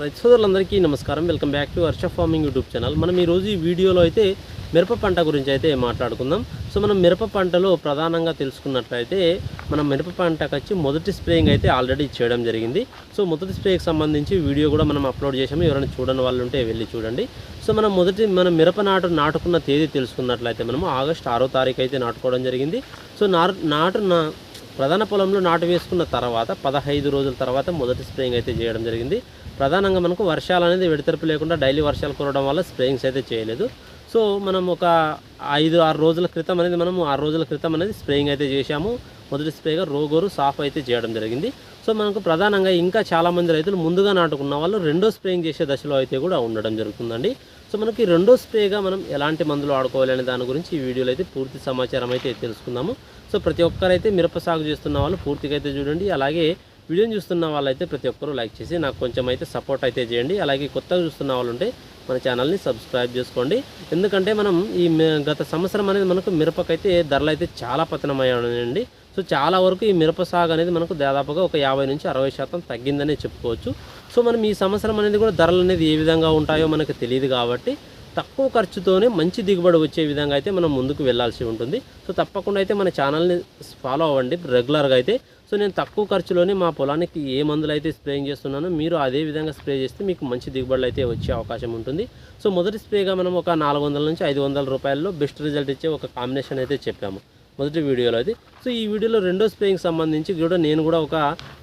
రైతు సోదరులందరికీ నమస్కారం. Welcome back to Varsha farming YouTube channel. మనం ఈరోజు ఈ వీడియోలో అయితే మిరప పంట గురించి అయితే మాట్లాడుకుందాం. సో మనం మిరప పంటలో ప్రధానంగా తెలుసుకున్నట్లయితే మనం మిరప పంటకు వచ్చి మొదటి స్ప్రేయింగ్ అయితే ఆల్రెడీ చేయడం జరిగింది. సో మొదటి స్ప్రేకి సంబంధించి వీడియో కూడా మనం అప్లోడ్ చేసాము ఎవరైనా చూడని వాళ్ళు ఉంటే వెళ్ళి చూడండి. సో మనం మొదటి మనం మిరప నాటు నాటుకున్న తేదీ తెలుసుకున్నట్లయితే మనము ఆగస్ట్ ఆరో తారీఖు అయితే నాటుకోవడం జరిగింది. సో నారు నాటు నా ప్రధాన పొలంలో నాటు వేసుకున్న తర్వాత పదహైదు రోజుల తర్వాత మొదటి స్ప్రేయింగ్ అయితే చేయడం జరిగింది. ప్రధానంగా మనకు వర్షాలు అనేది విడతెరపు లేకుండా డైలీ వర్షాలు కురవడం వల్ల స్ప్రేయింగ్స్ అయితే చేయలేదు. సో మనం ఒక ఐదు ఆరు రోజుల క్రితం అనేది మనము ఆరు రోజుల క్రితం అనేది స్ప్రేయింగ్ అయితే చేశాము. మొదటి స్ప్రేగా రోగోరు సాఫ్ అయితే చేయడం జరిగింది. సో మనకు ప్రధానంగా ఇంకా చాలామంది రైతులు ముందుగా నాటుకున్న వాళ్ళు రెండో స్ప్రేయింగ్ చేసే దశలో అయితే కూడా ఉండడం జరుగుతుందండి. సో మనకి రెండో స్ప్రేగా మనం ఎలాంటి మందులు ఆడుకోవాలి అనే దాని గురించి ఈ వీడియోలో అయితే పూర్తి సమాచారం అయితే తెలుసుకుందాము. సో ప్రతి ఒక్కరైతే మిరప సాగు చేస్తున్న వాళ్ళు పూర్తిగా అయితే చూడండి. అలాగే వీడియోని చూస్తున్న వాళ్ళైతే ప్రతి ఒక్కరూ లైక్ చేసి నాకు కొంచెం అయితే సపోర్ట్ అయితే చేయండి. అలాగే కొత్తగా చూస్తున్న వాళ్ళు ఉంటే మన ఛానల్ని సబ్స్క్రైబ్ చేసుకోండి. ఎందుకంటే మనం ఈ గత సంవత్సరం అనేది మనకు మిరపకైతే ధరలు అయితే చాలా పతనమయ్యాయండి. సో చాలా వరకు ఈ మిరప సాగు అనేది మనకు దాదాపుగా ఒక యాభై నుంచి అరవై శాతం తగ్గిందనే చెప్పుకోవచ్చు. సో మనం ఈ సంవత్సరం అనేది కూడా ధరలు అనేది ఏ విధంగా ఉంటాయో మనకు తెలియదు కాబట్టి తక్కువ ఖర్చుతోనే మంచి దిగుబడి వచ్చే విధంగా అయితే మనం ముందుకు వెళ్ళాల్సి ఉంటుంది. సో తప్పకుండా అయితే మన ఛానల్ని ఫాలో అవ్వండి రెగ్యులర్గా అయితే. సో నేను తక్కువ ఖర్చులోనే మా పొలానికి ఏ మందులు అయితే స్ప్రేయింగ్ చేస్తున్నానో మీరు అదే విధంగా స్ప్రే చేస్తే మీకు మంచి దిగుబడులు అయితే వచ్చే అవకాశం ఉంటుంది. సో మొదటి స్ప్రేగా మనం ఒక నాలుగు వందల నుంచి ఐదు వందల రూపాయల్లో బెస్ట్ రిజల్ట్ ఇచ్చే ఒక కాంబినేషన్ అయితే చెప్పాము. మొదటి వీడియోలో అయితే సో ఈ వీడియోలో రెండో స్ప్రేయింగ్ సంబంధించి కూడా నేను కూడా ఒక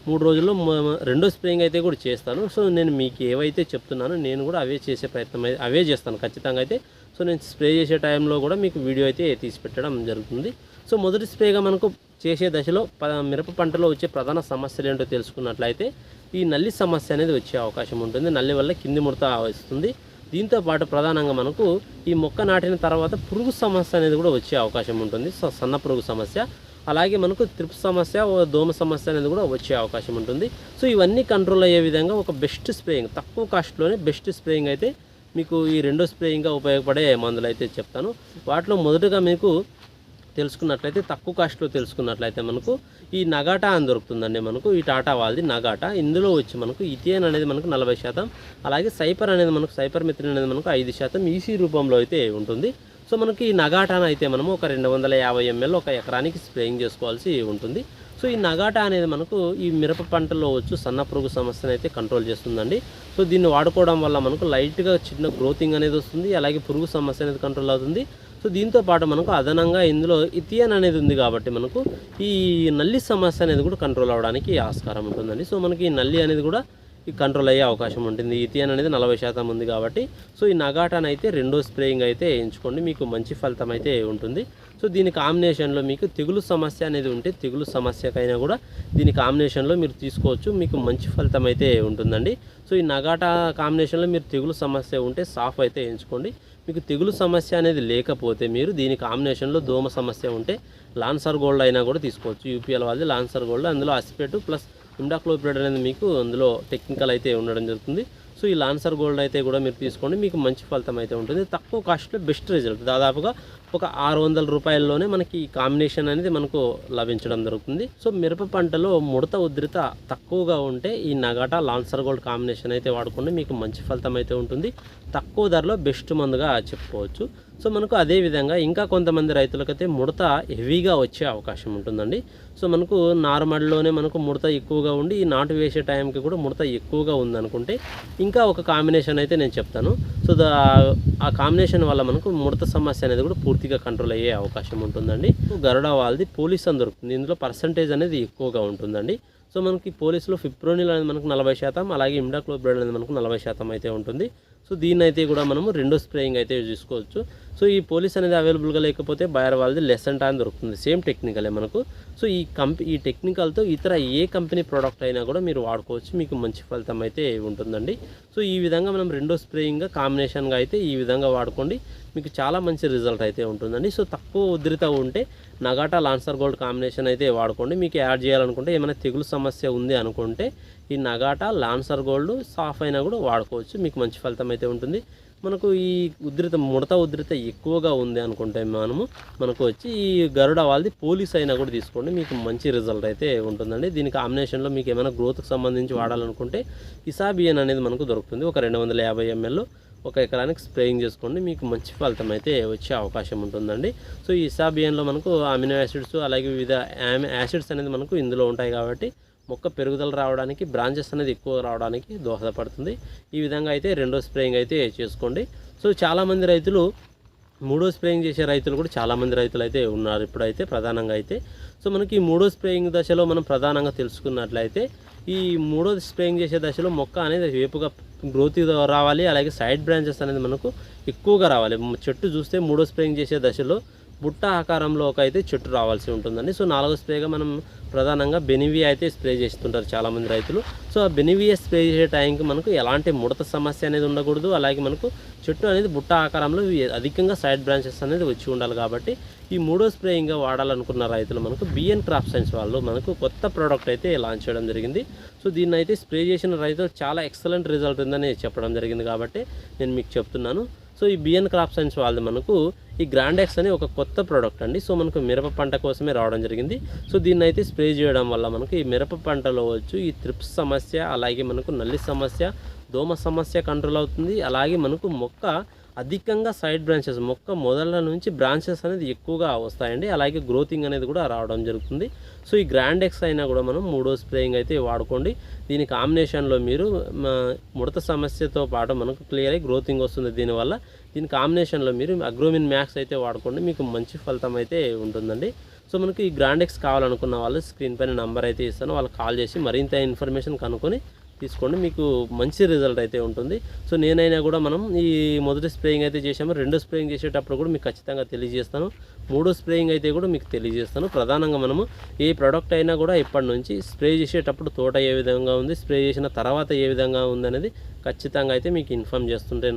మూడు రోజుల్లో రెండో స్ప్రేయింగ్ అయితే కూడా చేస్తాను. సో నేను మీకు ఏవైతే చెప్తున్నానో నేను కూడా అవే చేసే ప్రయత్నం అయితే అవే చేస్తాను ఖచ్చితంగా అయితే. సో నేను స్ప్రే చేసే టైంలో కూడా మీకు వీడియో అయితే తీసి పెట్టడం జరుగుతుంది. సో మొదటి స్ప్రేగా మనకు చేసే దశలో మిరప పంటలో వచ్చే ప్రధాన సమస్యలు ఏంటో తెలుసుకున్నట్లయితే ఈ నల్లి సమస్య అనేది వచ్చే అవకాశం ఉంటుంది. నల్లి వల్ల కింది ముడత వస్తుంది. దీంతో పాటు ప్రధానంగా మనకు ఈ మొక్క నాటిన తర్వాత పురుగు సమస్య అనేది కూడా వచ్చే అవకాశం ఉంటుంది. సో సన్న పురుగు సమస్య అలాగే మనకు త్రిప్ సమస్య దోమ సమస్య అనేది కూడా వచ్చే అవకాశం ఉంటుంది. సో ఇవన్నీ కంట్రోల్ అయ్యే విధంగా ఒక బెస్ట్ స్ప్రేయింగ్ తక్కువ కాస్ట్లోనే బెస్ట్ స్ప్రేయింగ్ అయితే మీకు ఈ రెండో స్ప్రేయింగ్గా ఉపయోగపడే మందులు అయితే చెప్తాను. వాటిలో మొదటగా మీకు తెలుసుకున్నట్లయితే తక్కువ కాస్ట్లో తెలుసుకున్నట్లయితే మనకు ఈ నగాటా అని దొరుకుతుందండి మనకు. ఈ టాటా వాళ్ళది నగాటా. ఇందులో వచ్చి మనకు ఇథియన్ అనేది మనకు నలభై శాతం. అలాగే సైపర్ అనేది మనకు సైపర్ మిత్రిన్ అనేది మనకు ఐదు శాతం ఈసీ రూపంలో అయితే ఉంటుంది. సో మనకి ఈ నగాటాను అయితే మనము ఒక రెండు వందల యాభై ఎంఎల్ ఒక ఎకరానికి స్ప్రేయింగ్ చేసుకోవాల్సి ఉంటుంది. సో ఈ నగాటా అనేది మనకు ఈ మిరప పంటలో వచ్చు సన్న పురుగు సమస్యను అయితే కంట్రోల్ చేస్తుందండి. సో దీన్ని వాడుకోవడం వల్ల మనకు లైట్గా చిన్న గ్రోతింగ్ అనేది వస్తుంది. అలాగే పురుగు సమస్య అనేది కంట్రోల్ అవుతుంది. సో దీంతో పాటు మనకు అదనంగా ఇందులో ఇథియన్ అనేది ఉంది కాబట్టి మనకు ఈ నల్లి సమస్య అనేది కూడా కంట్రోల్ అవ్వడానికి ఆస్కారం ఉంటుందండి. సో మనకి ఈ నల్లి అనేది కూడా కంట్రోల్ అయ్యే అవకాశం ఉంటుంది. ఇథియన్ అనేది నలభై శాతం ఉంది కాబట్టి సో ఈ నగాటాన్ అయితే రెండో స్ప్రేయింగ్ అయితే ఎంచుకోండి మీకు మంచి ఫలితం అయితే ఉంటుంది. సో దీని కాంబినేషన్లో మీకు తెగులు సమస్య అనేది ఉంటే తెగులు సమస్యకైనా కూడా దీని కాంబినేషన్లో మీరు తీసుకోవచ్చు. మీకు మంచి ఫలితం అయితే ఉంటుందండి. సో ఈ నగాటా కాంబినేషన్లో మీరు తెగులు సమస్య ఉంటే సాఫ్ అయితే ఎంచుకోండి మీకు తెగులు సమస్య అనేది లేకపోతే మీరు దీని కాంబినేషన్లో దోమ సమస్య ఉంటే లాన్సర్ గోల్డ్ అయినా కూడా తీసుకోవచ్చు. యూపీఎల్ వాళ్ళది లాన్సర్ గోల్డ్ అందులో అసిపెట్టు ప్లస్ ఇమ్డాక్లోపిరేట్ అనేది మీకు అందులో టెక్నికల్ అయితే ఉండడం జరుగుతుంది. సో ఈ లాన్సర్ గోల్డ్ అయితే కూడా మీరు తీసుకోండి. మీకు మంచి ఫలితం అయితే ఉంటుంది. తక్కువ కాస్ట్లో బెస్ట్ రిజల్ట్ దాదాపుగా ఒక ఆరు వందల రూపాయల్లోనే మనకి కాంబినేషన్ అనేది మనకు లభించడం జరుగుతుంది. సో మిరప పంటలో ముడత ఉధృత తక్కువగా ఉంటే ఈ నగాటా లాన్సర్ గోల్డ్ కాంబినేషన్ అయితే వాడుకుంటే మీకు మంచి ఫలితం అయితే ఉంటుంది. తక్కువ ధరలో బెస్ట్ మందుగా చెప్పుకోవచ్చు. సో మనకు అదే విధంగా ఇంకా కొంతమంది రైతులకైతే ముడత హెవీగా వచ్చే అవకాశం ఉంటుందండి. సో మనకు నార్మల్లోనే మనకు ముడత ఎక్కువగా ఉండి ఈ నాటు వేసే టైంకి కూడా ముడత ఎక్కువగా ఉందనుకుంటే ఇంకా ఒక కాంబినేషన్ అయితే నేను చెప్తాను. సో దా ఆ కాంబినేషన్ వల్ల మనకు ముడత సమస్య అనేది కూడా పూర్తిగా కంట్రోల్ అయ్యే అవకాశం ఉంటుందండి. గరుడ వాళ్ళది పోలీస్ అని దొరుకుతుంది. ఇందులో పర్సంటేజ్ అనేది ఎక్కువగా ఉంటుందండి. సో మనకి పోలీసులో ఫిప్రోనిల్ అనేది మనకు నలభై శాతం అలాగే ఇమ్డాక్లోబ్రైడ్ అనేది మనకు నలభై శాతం అయితే ఉంటుంది. సో దీన్ని అయితే కూడా మనము రెండో స్ప్రేయింగ్ అయితే చూసుకోవచ్చు. సో ఈ పోలీస్ అనేది అవైలబుల్గా లేకపోతే బయర్ వాళ్ళది లెసన్ అని దొరుకుతుంది. సేమ్ టెక్నికలే మనకు. సో ఈ కంపెనీ ఈ టెక్నికల్తో ఇతర ఏ కంపెనీ ప్రోడక్ట్ అయినా కూడా మీరు వాడుకోవచ్చు. మీకు మంచి ఫలితం అయితే ఉంటుందండి. సో ఈ విధంగా మనం రెండో స్ప్రేయింగ్గా కాంబినేషన్గా అయితే ఈ విధంగా వాడుకోండి. మీకు చాలా మంచి రిజల్ట్ అయితే ఉంటుందండి. సో తక్కువ ఉద్రిత ఉంటే నగాటా లాన్సర్ గోల్డ్ కాంబినేషన్ అయితే వాడుకోండి. మీకు యాడ్ చేయాలనుకుంటే ఏమైనా తెగులు సమస్య ఉంది అనుకుంటే ఈ నగాటా లాన్సర్ గోల్డ్ సాఫ్ అయినా కూడా వాడుకోవచ్చు. మీకు మంచి ఫలితం అయితే ఉంటుంది. మనకు ఈ ఉధృత ముడత ఉధృత ఎక్కువగా ఉంది అనుకుంటే మనము మనకు వచ్చి ఈ గరుడ వాళ్ళది పోలీస్ అయినా కూడా తీసుకోండి. మీకు మంచి రిజల్ట్ అయితే ఉంటుందండి. దీని కాంబినేషన్లో మీకు ఏమైనా గ్రోత్కి సంబంధించి వాడాలనుకుంటే ఇసాబియన్ అనేది మనకు దొరుకుతుంది. ఒక రెండు వందల యాభై ఎంఎల్ ఒక ఎకరానికి స్ప్రేయింగ్ చేసుకోండి. మీకు మంచి ఫలితం అయితే వచ్చే అవకాశం ఉంటుందండి. సో ఈ ఇసాబియన్లో మనకు అమినో యాసిడ్స్ అలాగే వివిధ యాసిడ్స్ అనేది మనకు ఇందులో ఉంటాయి కాబట్టి మొక్క పెరుగుదల రావడానికి బ్రాంచెస్ అనేది ఎక్కువ రావడానికి దోహదపడుతుంది. ఈ విధంగా అయితే రెండో స్ప్రేయింగ్ అయితే చేసుకోండి. సో చాలామంది రైతులు మూడో స్ప్రేయింగ్ చేసే రైతులు కూడా చాలామంది రైతులు అయితే ఉన్నారు ఇప్పుడైతే ప్రధానంగా అయితే. సో మనకి ఈ మూడో స్ప్రేయింగ్ దశలో మనం ప్రధానంగా తెలుసుకున్నట్లయితే ఈ మూడో స్ప్రేయింగ్ చేసే దశలో మొక్క అనేది వేపుగా గ్రోత్ రావాలి. అలాగే సైడ్ బ్రాంచెస్ అనేది మనకు ఎక్కువగా రావాలి. చెట్టు చూస్తే మూడో స్ప్రేయింగ్ చేసే దశలో బుట్ట ఆకారంలో ఒక అయితే చెట్టు రావాల్సి ఉంటుందండి. సో నాలుగో స్ప్రేగా మనం ప్రధానంగా బెనివియా అయితే స్ప్రే చేస్తుంటారు చాలామంది రైతులు. సో ఆ బెనివియా స్ప్రే చేసే టైంకి మనకు ఎలాంటి ముడత సమస్య అనేది ఉండకూడదు. అలాగే మనకు చెట్టు అనేది బుట్ట ఆకారంలో అధికంగా సైడ్ బ్రాంచెస్ అనేది వచ్చి ఉండాలి కాబట్టి ఈ మూడో స్ప్రేయింగ్గా వాడాలనుకున్న రైతులు మనకు బిఎన్ క్రాప్ సైన్స్ వాళ్ళు మనకు కొత్త ప్రోడక్ట్ అయితే లాంచ్ చేయడం జరిగింది. సో దీన్ని అయితే స్ప్రే చేసిన రైతులు చాలా ఎక్సలెంట్ రిజల్ట్ ఉందని చెప్పడం జరిగింది కాబట్టి నేను మీకు చెప్తున్నాను. సో ఈ బిఎన్ క్రాప్ సైన్స్ వాళ్ళది మనకు ఈ గ్రాండెక్స్ అని ఒక కొత్త ప్రోడక్ట్ అండి. సో మనకు మిరప పంట కోసమే రావడం జరిగింది. సో దీన్ని అయితే స్ప్రే చేయడం వల్ల మనకు ఈ మిరప పంటలో వచ్చు ఈ త్రిప్స్ సమస్య అలాగే మనకు నల్లి సమస్య దోమ సమస్య కంట్రోల్ అవుతుంది. అలాగే మనకు మొక్క అధికంగా సైడ్ బ్రాంచెస్ మొక్క మొదల నుంచి బ్రాంచెస్ అనేది ఎక్కువగా వస్తాయండి. అలాగే గ్రోతింగ్ అనేది కూడా రావడం జరుగుతుంది. సో ఈ గ్రాండెక్స్ అయినా కూడా మనం మూడో స్ప్రేయింగ్ అయితే వాడుకోండి. దీని కాంబినేషన్లో మీరు ముడత సమస్యతో పాటు మనకు క్లియర్ అయ్యి గ్రోతింగ్ వస్తుంది దీనివల్ల. దీని కాంబినేషన్లో మీరు అగ్రోమిన్ మ్యాక్స్ అయితే వాడుకోండి. మీకు మంచి ఫలితం అయితే ఉంటుందండి. సో మనకి ఈ గ్రాండెక్స్ కావాలనుకున్న వాళ్ళు స్క్రీన్ పైన నెంబర్ అయితే ఇస్తాను. వాళ్ళకి కాల్ చేసి మరింత ఇన్ఫర్మేషన్ కనుక్కొని తీసుకోండి. మీకు మంచి రిజల్ట్ అయితే ఉంటుంది. సో నేనైనా కూడా మనం ఈ మొదటి స్ప్రేయింగ్ అయితే చేసాము రెండో స్ప్రేయింగ్ చేసేటప్పుడు కూడా మీకు ఖచ్చితంగా తెలియజేస్తాను. మూడో స్ప్రేయింగ్ అయితే కూడా మీకు తెలియజేస్తాను. ప్రధానంగా మనము ఏ ప్రోడక్ట్ అయినా కూడా ఇప్పటి నుంచి స్ప్రే చేసేటప్పుడు తోట ఏ విధంగా ఉంది స్ప్రే చేసిన తర్వాత ఏ విధంగా ఉంది అనేది ఖచ్చితంగా అయితే మీకు ఇన్ఫామ్ చేస్తుంటాను